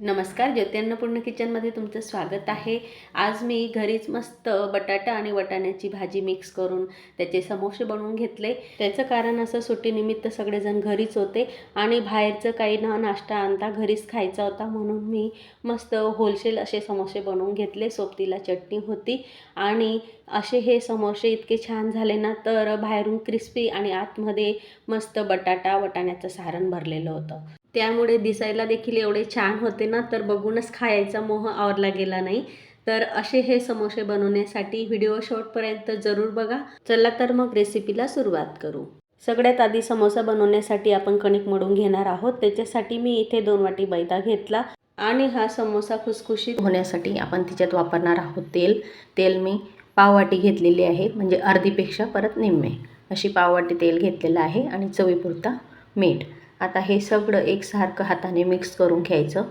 नमस्कार ज्योती अन्नपूर्ण किचनमध्ये तुमचं स्वागत आहे. आज मी घरीच मस्त बटाटा आणि वटाण्याची भाजी मिक्स करून त्याचे समोसे बनवून घेतले. त्याचं कारण असं सुट्टीनिमित्त सगळेजण घरीच होते आणि बाहेरचं काही ना नाश्ता आणता घरीच खायचा होता म्हणून मी मस्त होलसेल असे समोसे बनवून घेतले. सोबतीला चटणी होती आणि असे हे समोसे इतके छान झाले ना तर बाहेरून क्रिस्पी आणि आतमध्ये मस्त बटाटा वटाण्याचं सारण भरलेलं होतं. त्यामुळे दिसायला देखील एवढे छान होते ना तर बघूनच खायचा मोह आवरला गेला नाही. तर असे हे समोसे बनवण्यासाठी व्हिडिओ शॉर्टपर्यंत जरूर बघा. चला तर मग रेसिपीला सुरुवात करू. सगळ्यात आधी समोसा बनवण्यासाठी आपण कणिक मळून घेणार आहोत. त्याच्यासाठी मी इथे दोन वाटी मैदा घेतला आणि हा समोसा खुसखुशीत होण्यासाठी आपण तिच्यात वापरणार आहोत तेल. तेल मी पाववाटी घेतलेली आहे म्हणजे अर्धीपेक्षा परत निम्मे. अशी पाववाटी तेल घेतलेलं आहे आणि चवीपुरता मीठ. आता हे सगळं एकसारखं हाताने मिक्स करून घ्यायचं.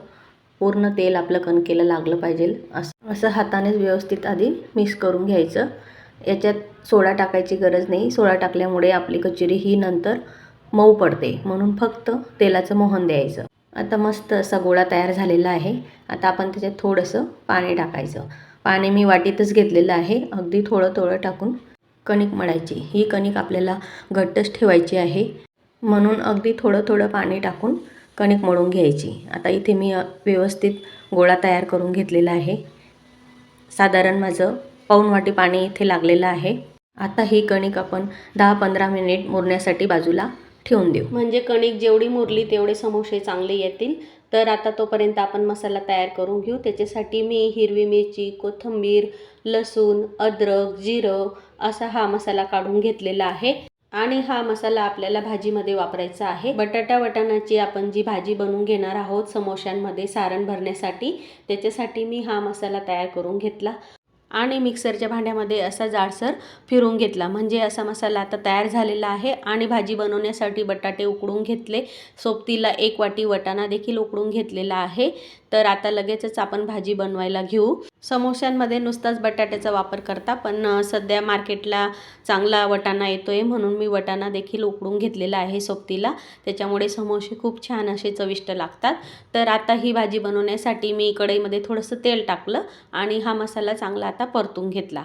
पूर्ण तेल आपलं कणकेला लागलं पाहिजे. असं असं हातानेच व्यवस्थित आधी मिक्स करून घ्यायचं. याच्यात सोडा टाकायची गरज नाही. सोडा टाकल्यामुळे आपली कचोरी ही नंतर मऊ पडते. म्हणून फक्त तेलाचं मोहन द्यायचं. आता मस्त असा गोळा तयार झालेला आहे. आता आपण त्याच्यात थोडंसं पाणी टाकायचं. पाणी मी वाटीतच घेतलेलं आहे. अगदी थोडं थोडं टाकून कणिक मळायची. ही कणिक आपल्याला घट्टच ठेवायची आहे. म्हणून अगदी थोडं थोडं पाणी टाकून कणिक मळून घ्यायची. आता इथे मी व्यवस्थित गोळा तयार करून घेतलेला आहे. साधारण माझं पाऊण वाटी पाणी इथे लागलेलं आहे. आता ही कणिक आपण दहा पंधरा मिनिट मुरण्यासाठी बाजूला ठेवून देऊ. म्हणजे कणिक जेवढी मुरली तेवढे समोसे चांगले येतील. तर आता तोपर्यंत आपण मसाला तयार करून घेऊ. त्याच्यासाठी मी हिरवी मिरची कोथिंबीर लसूण अद्रक जिरं असा हा मसाला काढून घेतलेला आहे. आणि हा मसाला आपल्याला भाजीमध्ये वापरायचा आहे. बटाटा वटाणाची आपण जी भाजी बनवून घेणार आहोत समोश्यांमध्ये सारण भरण्यासाठी त्याच्यासाठी मी हा मसाला तयार करून घेतला. आणि मिक्सरच्या भांड्यामध्ये असा जाडसर फिरून घेतला. म्हणजे असा मसाला आता तयार झालेला आहे आणि भाजी बनवण्यासाठी बटाटे उकडून घेतले. सोबतीला एक वाटी वटाणा देखील उकडून घेतलेला आहे. तर आता लगेचच आपण भाजी बनवायला घेऊ. समोश्यांमध्ये नुसताच बटाट्याचा वापर करता पण सध्या मार्केटला चांगला वटाणा येतो आहे म्हणून मी वटाणा देखील उकडून घेतलेला आहे सोबतीला. त्याच्यामुळे समोसे खूप छान असे चविष्ट लागतात. तर आता ही भाजी बनवण्यासाठी मी कढईमध्ये थोडंसं तेल टाकलं आणि हा मसाला चांगला आता परतून घेतला.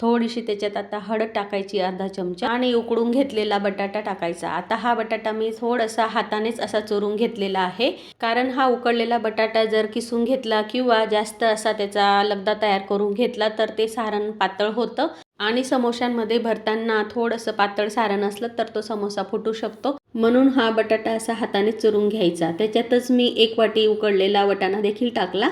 थोडीशी त्याच्यात आता हळद टाकायची अर्धा चमचा आणि उकडून घेतलेला बटाटा टाकायचा. आता हा बटाटा मी थोडासा हातानेच असा चोरून घेतलेला आहे. कारण हा उकडलेला बटाटा जर किसून घेतला किंवा जास्त असा त्याचा लगदा तयार करून घेतला तर ते सारण पातळ होतं. आणि समोश्यांमध्ये भरताना थोडंसं पातळ सारण असलं तर तो समोसा फुटू शकतो. म्हणून हा बटाटा असा हाताने चुरून घ्यायचा. त्याच्यातच मी एक वाटी उकडलेला वटाणा देखील टाकला.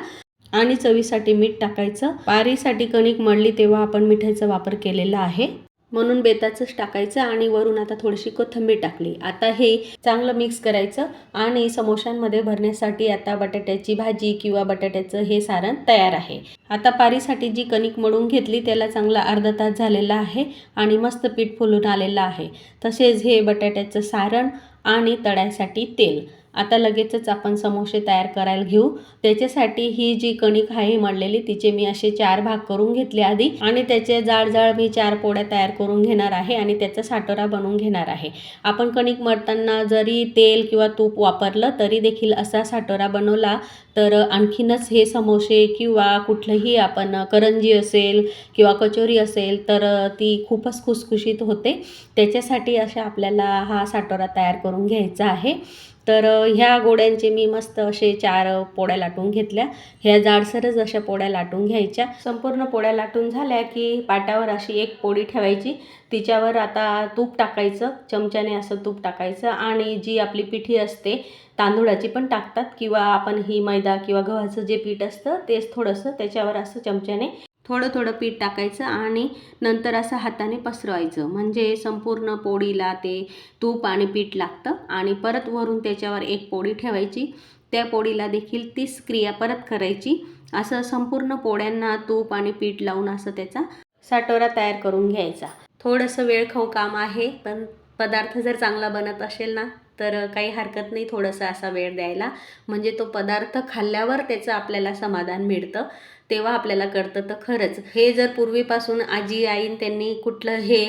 आणि चवीसाठी मीठ टाकायचं. पारीसाठी कणिक मळली तेव्हा आपण मिठाचा वापर केलेला आहे. म्हणून बेताचंच टाकायचं आणि वरून आता थोडीशी कोथिंबीर टाकली. आता हे चांगलं मिक्स करायचं आणि समोशांमध्ये भरण्यासाठी आता बटाट्याची भाजी किंवा बटाट्याचं हे सारण तयार आहे. आता पारीसाठी जी कणिक मळून घेतली त्याला चांगला अर्धा तास झालेला आहे आणि मस्त पीठ फुलून आलेलं आहे. तसेच हे बटाट्याचं सारण आणि तळ्यासाठी तेल. आता लगेचच आपण समोसे तयार करायला घेऊ. त्याच्यासाठी ही जी कणिक आहे मळलेली तिचे मी असे चार भाग करून घेतले आधी आणि त्याचे जाड जाड मी चार पोळ्या तयार करून घेणार आहे आणि त्याचा साटोरा बनवून घेणार आहे. आपण कणिक मळताना जरी तेल किंवा तूप वापरलं तरी देखील असा साटोरा बनवला तर आणखीनच हे समोसे किंवा कुठलंही आपण करंजी असेल किंवा कचोरी असेल तर ती खूपच खुसखुशीत होते. त्याच्यासाठी अशा आपल्याला हा साटोरा तयार करून घ्यायचा आहे. तर ह्या गोड्यांचे मी मस्त असे चार पोळ्या लाटून घेतल्या. ह्या जाडसरच अशा पोळ्या लाटून घ्यायच्या. संपूर्ण पोळ्या लाटून झाल्या की पाटावर अशी एक पोळी ठेवायची. तिच्यावर आता तूप टाकायचं. चमच्याने असं तूप टाकायचं. आणि जी आपली पिठी असते तांदूळाची पण टाकतात किंवा आपण ही मैदा किंवा गव्हाचं जे पीठ असतं तेच थोडंसं त्याच्यावर असं चमच्याने थोडं थोडं पीठ टाकायचं आणि नंतर असं हाताने पसरवायचं. म्हणजे संपूर्ण पोळीला ते तूप आणि पीठ लागतं आणि परत वरून त्याच्यावर एक पोळी ठेवायची. त्या पोळीला देखील तीच क्रिया परत करायची. असं संपूर्ण पोळ्यांना तूप आणि पीठ लावून असं त्याचा साटोरा तयार करून घ्यायचा. थोडंसं वेळ खाऊ काम आहे पण पदार्थ जर चांगला बनत असेल ना तर काही हरकत नाही थोडंसं असा वेळ द्यायला. म्हणजे तो पदार्थ खाल्ल्यावर त्याचं आपल्याला समाधान मिळतं. तेव्हा आपल्याला कळतं तर खरंच. हे जर पूर्वीपासून आजी आईन त्यांनी कुठलं हे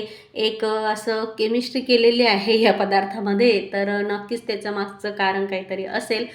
एक असं केमिस्ट्री केलेली आहे या पदार्थामध्ये तर नक्कीच त्याचं मागचं कारण काहीतरी असेल.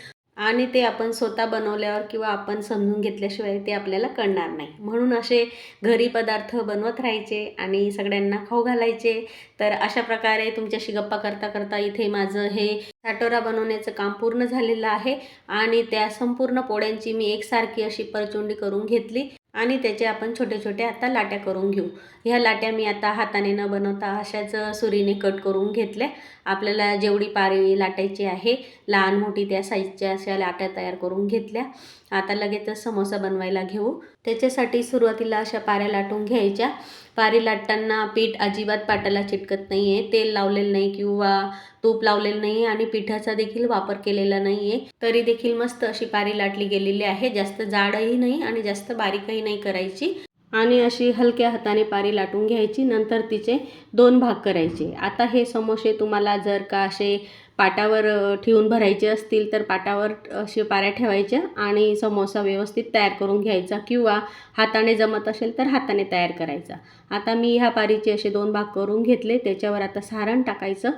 आणि ते आपण स्वतः बनवल्यावर किंवा आपण समजून घेतल्याशिवाय ते आपल्याला कळणार नाही. म्हणून असे घरी पदार्थ बनवत राहायचे आणि सगळ्यांना खाऊ घालायचे. तर अशा प्रकारे तुमच्याशी गप्पा करता करता इथे माझं हे साटोरा बनवण्याचं काम पूर्ण झालेलं आहे. आणि त्या संपूर्ण पोळ्यांची मी एकसारखी अशी परचुंडी करून घेतली. आणि त्याचे आपण छोटे छोटे आता लाट्या करून घेऊ. ह्या लाट्या मी आता हाताने न बनवता अशाच सुरीने कट करून घेतल्या. आपल्याला जेवढी पारी लाटायची आहे लहान मोठी त्या साईजच्या अशा लाट्या तयार करून घेतल्या. आता लगेचच समोसा बनवायला घेऊ. त्याच्यासाठी सुरुवातीला अशा पाऱ्या लाटून घ्यायच्या. पारी लाटताना पीठ अजिबात पाटाला चिटकत नाही आहे तेल लावलेलं नाही किंवा तूप लावलेलं नाही आणि पिठाचा देखील वापर केलेला नाही आहे तरी देखील मस्त अशी पारी लाटली गेलेली आहे. जास्त जाडही नाही आणि जास्त बारीकही नाही करायची. आणि अशी हलक्या हाताने पारी लाटून घ्यायची नंतर तिचे दोन भाग करायचे. आता हे समोसे तुम्हाला जर का असे पाटावर ठेवून भरायचे असतील तर पाटावर असे पाऱ्या ठेवायच्या आणि समोसा व्यवस्थित तयार करून घ्यायचा किंवा हाताने जमत असेल तर हाताने तयार करायचा. आता मी ह्या पारीचे असे दोन भाग करून घेतले त्याच्यावर आता सारण टाकायचं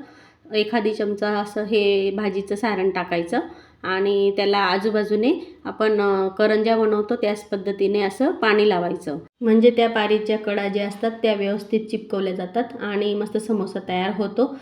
एखादी चमचा असं हे भाजीचं सारण टाकायचं आणि त्याला आजूबाजूने आपण करंजा करंज्या बनवतो त्याच पद्धतीने असं पाणी लावायचं. म्हणजे त्या पारीच्या कडा ज्या असतात त्या व्यवस्थित चिपकवल्या जातात आणि मस्त समोसा तयार होतो.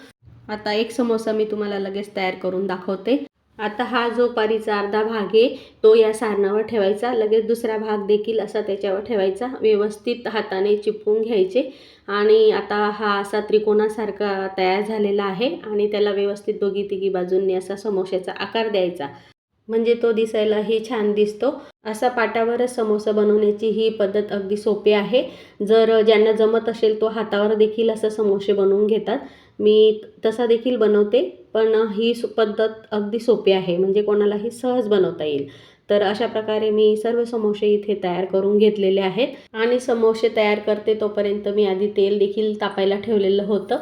आता एक समोसा मी तुम्हाला लगेच तयार करून दाखवते. आता हा जो पारीचा अर्धा भाग आहे तो या सारणावर ठेवायचा. लगेच दुसरा भाग देखील असा त्याच्यावर ठेवायचा. व्यवस्थित हाताने चिपकून घ्यायचे. आणि आता हा असा त्रिकोणासारखा तयार झालेला आहे आणि त्याला व्यवस्थित दोघी तिघी बाजूंनी असा समोश्याचा आकार द्यायचा. म्हणजे तो दिसायलाही छान दिसतो. असा पाटावरच समोसा बनवण्याची ही पद्धत अगदी सोपी आहे. जर ज्यांना जमत असेल तो हातावर देखील असं समोसे बनवून घेतात. मी तसा देखील बनवते पण ही सु- पद्धत अगदी सोपी आहे म्हणजे कोणालाही सहज बनवता येईल. तर अशा प्रकारे मी सर्व समोसे इथे तयार करून घेतलेले आहेत. आणि समोसे तयार करते तोपर्यंत मी आधी तेल देखील तापायला ठेवलेलं होतं.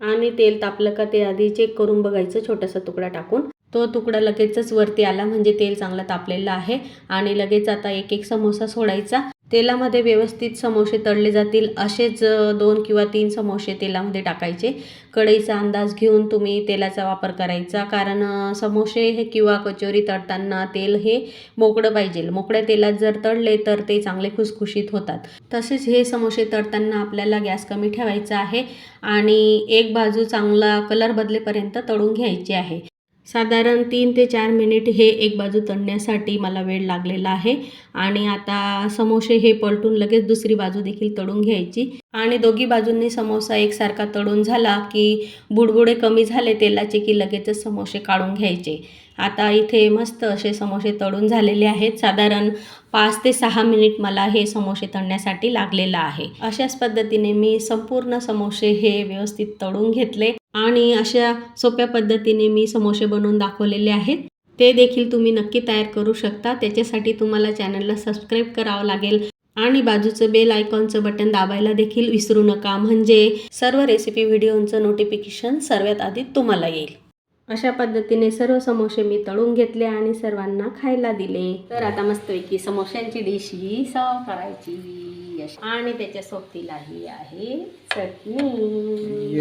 आणि तेल तापलं का ते आधी चेक करून बघायचं छोटासा तुकडा टाकून. तो तुकडा लगेचच वरती आला म्हणजे तेल चांगलं तापलेलं आहे. आणि लगेच आता एक एक समोसा सोडायचा. तेलामध्ये व्यवस्थित समोसे तळले जातील. असेच दोन किंवा तीन समोसे तेलामध्ये टाकायचे. कढईचा अंदाज घेऊन तुम्ही तेलाचा वापर करायचा. कारण समोसे हे किंवा कचोरी तळताना तेल हे मोकळं पाहिजे. मोकळ्या तेलात जर तळले तर ते चांगले खुसखुशीत होतात. तसेच हे समोसे तळताना आपल्याला गॅस कमी ठेवायचा आहे आणि एक बाजू चांगला कलर बदलेपर्यंत तळून घ्यायची आहे. साधारण तीन ते चार मिनिट हे एक बाजू तळण्यासाठी मला वेळ लागलेला आहे. आणि आता समोसे हे पलटून लगेच दुसरी बाजू देखील तळून घ्यायची. आणि दोघी बाजूंनी समोसा एकसारखा तळून झाला की बुडबुडे कमी झाले तेलाचे की लगेचच समोसे काढून घ्यायचे. आता इथे मस्त असे समोसे तळून झालेले आहेत. साधारण पाच ते सहा मिनिट मला हे समोसे तळण्यासाठी लागलेलं आहे. अशाच पद्धतीने मी संपूर्ण समोसे हे व्यवस्थित तळून घेतले. आणि अशा सोप्या पद्धतीने मी समोसे बनवून दाखवलेले आहेत. ते देखील तुम्ही नक्की तयार करू शकता. त्याच्यासाठी तुम्हाला चॅनलला सबस्क्राईब करावं लागेल आणि बाजूचं बेल आयकॉनचं बटन दाबायला देखील विसरू नका. म्हणजे सर्व रेसिपी व्हिडिओंचं नोटिफिकेशन सर्वात आधी तुम्हाला येईल. अशा पद्धतीने सर्व समोसे मी तळून घेतले आणि सर्वांना खायला दिले. तर आता मस्तपैकी समोश्यांची डिश ही सर्व करायची. अशी. आणि त्याच्या सोबतीला ही आहे चटणी.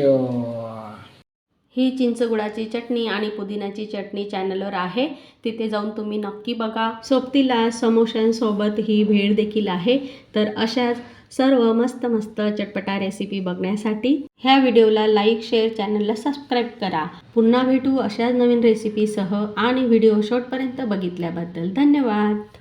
ही चिंचगुळाची चटणी आणि पुदिन्याची चटणी चॅनलवर आहे. तिथे जाऊन तुम्ही नक्की बघा. सोबतीला समोश्यांसोबत ही भेळ देखील आहे. तर अशाच सर्व मस्त मस्त चटपटा रेसिपी बघण्यासाठी ह्या व्हिडिओला लाईक शेअर चॅनलला सबस्क्राईब करा. पुन्हा भेटू अशाच नवीन रेसिपीसह आणि व्हिडिओ शेवटपर्यंत बघितल्याबद्दल धन्यवाद.